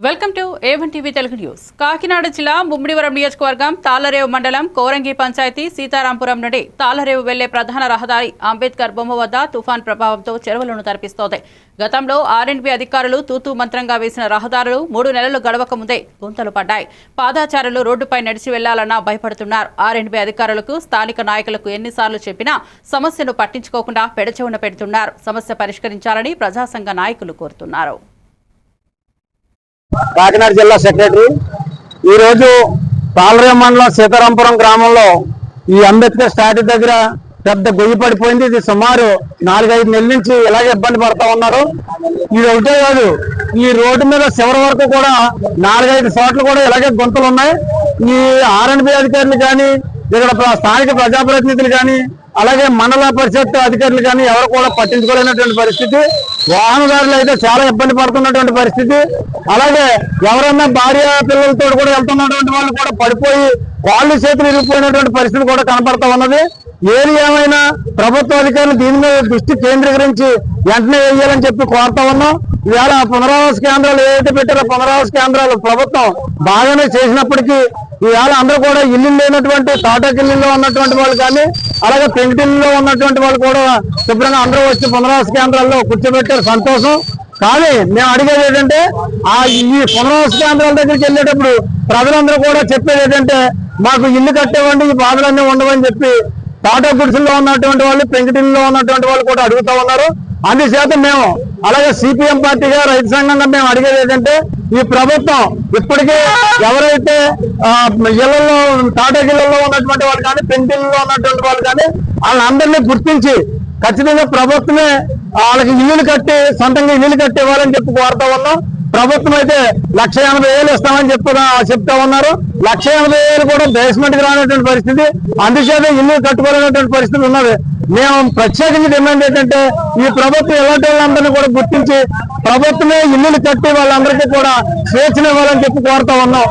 Welcome to A one TV Telugu news Kakinada జిల్లా ముమ్మిడివరం నియోజకవర్గం తాళ్ళరేవు మండలం కోరంగి పంచాయతీ సీతారాంపురం నుండి తాళ్ళరేవు వెళ్ళే ప్రధాన రహదారి అంబేద్కర్ బొమ్మ వద్ద తుఫాన్ ప్రభావంతో చెరువులను తరిపిస్తోంది. గతంలో ఆర్ఎండ్బి అధికారులు తూతూ మంత్రంగా వేసిన రహదారులు మూడు నెలలు గడవక ముందే గుంతలు పడ్డాయి. పాదాచారులు రోడ్డుపై నడిచి వెళ్ళాలన్నా భయపడుతున్నారు. ఆర్ఎండ్బి అధికారులకు స్థానిక నాయకులకు ఎన్నిసార్లు చెప్పినా సమస్యను పట్టించుకోకుండా పెడచెవున పెడుతున్నారు. సమస్య పరిష్కరించాలని ప్రజాసంఘ నాయకులు కోరుతున్నారు. కాకినాడ జిల్లా సెక్రటరీ. ఈ రోజు మండలం సీతారాంపురం గ్రామంలో ఈ అంబేద్కర్ స్టాట్యూ దగ్గర పెద్ద గొయ్యి పడిపోయింది. ఇది సుమారు నాలుగైదు నెలల నుంచి ఇలాగే ఇబ్బంది పడతా ఉన్నారు. ఇది ఒకటే కాదు ఈ రోడ్డు మీద చివరి వరకు కూడా నాలుగైదు చోట్ల కూడా ఇలాగే గుంతలు ఉన్నాయి. ఈ ఆర్ఎండ్బి అధికారులు కానీ ఇక్కడ స్థానిక ప్రజాప్రతినిధులు కానీ అలాగే మండల పరిషత్ అధికారులు కానీ ఎవరు కూడా పట్టించుకోలేనటువంటి పరిస్థితి. వాహనదారులు అయితే చాలా ఇబ్బంది పడుతున్నటువంటి పరిస్థితి. అలాగే ఎవరన్నా భార్య పిల్లలతో కూడా వెళ్తున్నటువంటి వాళ్ళు కూడా పడిపోయి కాళ్ళు చేతులు ఇరిగిపోయినటువంటి పరిస్థితి కూడా కనపడతా ఉన్నది. ఏది ఏమైనా ప్రభుత్వ అధికారులు దీని మీద దృష్టి కేంద్రీకరించి వెంటనే వేయాలని చెప్పి కోరుతా ఉన్నాం. ఇవాళ పునరావాస కేంద్రాలు ఏదైతే పెట్టారో పునరావాస కేంద్రాలు ప్రభుత్వం బాగానే చేసినప్పటికీ ఈవేళ అందరూ కూడా ఇల్లు లేనటువంటి తాటాకిల్లులో ఉన్నటువంటి వాళ్ళు కానీ అలాగే పెంకిటిల్లులో ఉన్నటువంటి వాళ్ళు కూడా శుభ్రంగా అందరూ వచ్చి పునరావాస కేంద్రాల్లో కూర్చోబెట్టారు. సంతోషం. కానీ మేము అడిగేది ఏంటంటే ఆ ఈ పునరావాస కేంద్రాల దగ్గరికి వెళ్ళేటప్పుడు ప్రజలందరూ కూడా చెప్పేది ఏంటంటే మాకు ఇల్లు కట్టేవండి ఈ బాధలన్నీ ఉండవని చెప్పి టాటా గుడ్స్లో ఉన్నటువంటి వాళ్ళు పెంకిటిల్లో ఉన్నటువంటి వాళ్ళు కూడా అడుగుతా ఉన్నారు. అందుచేత మేము అలాగే సిపిఎం పార్టీగా రైతు సంఘంగా మేము అడిగేది ఏంటంటే ఈ ప్రభుత్వం ఇప్పటికే ఎవరైతే ఇళ్ళలో టాటా గిళ్ళల్లో ఉన్నటువంటి వాళ్ళు కానీ పెంకిటిల్లో ఉన్నటువంటి వాళ్ళు కానీ వాళ్ళందరినీ గుర్తించి ఖచ్చితంగా ప్రభుత్వమే వాళ్ళకి ఇల్లులు కట్టి సొంతంగా ఇల్లులు కట్టి ఇవ్వాలని చెప్పి కోరుతా ఉన్నాం. ప్రభుత్వం అయితే లక్ష ఎనభై వేలు ఇస్తామని చెప్పు చెప్తా ఉన్నారు. లక్ష ఎనభై వేలు కూడా బేస్మెంట్కి రానటువంటి పరిస్థితి. అందుచేత ఇల్లు కట్టుకోలేనటువంటి పరిస్థితి ఉన్నది. మేము ప్రత్యేకంగా డిమాండ్ ఏంటంటే ఈ ప్రభుత్వం ఇలాంటి వాళ్ళందరినీ కూడా గుర్తించి ప్రభుత్వమే ఇల్లులు కట్టి వాళ్ళందరికీ కూడా స్వేచ్ఛనివ్వాలని చెప్పి కోరుతా ఉన్నాం.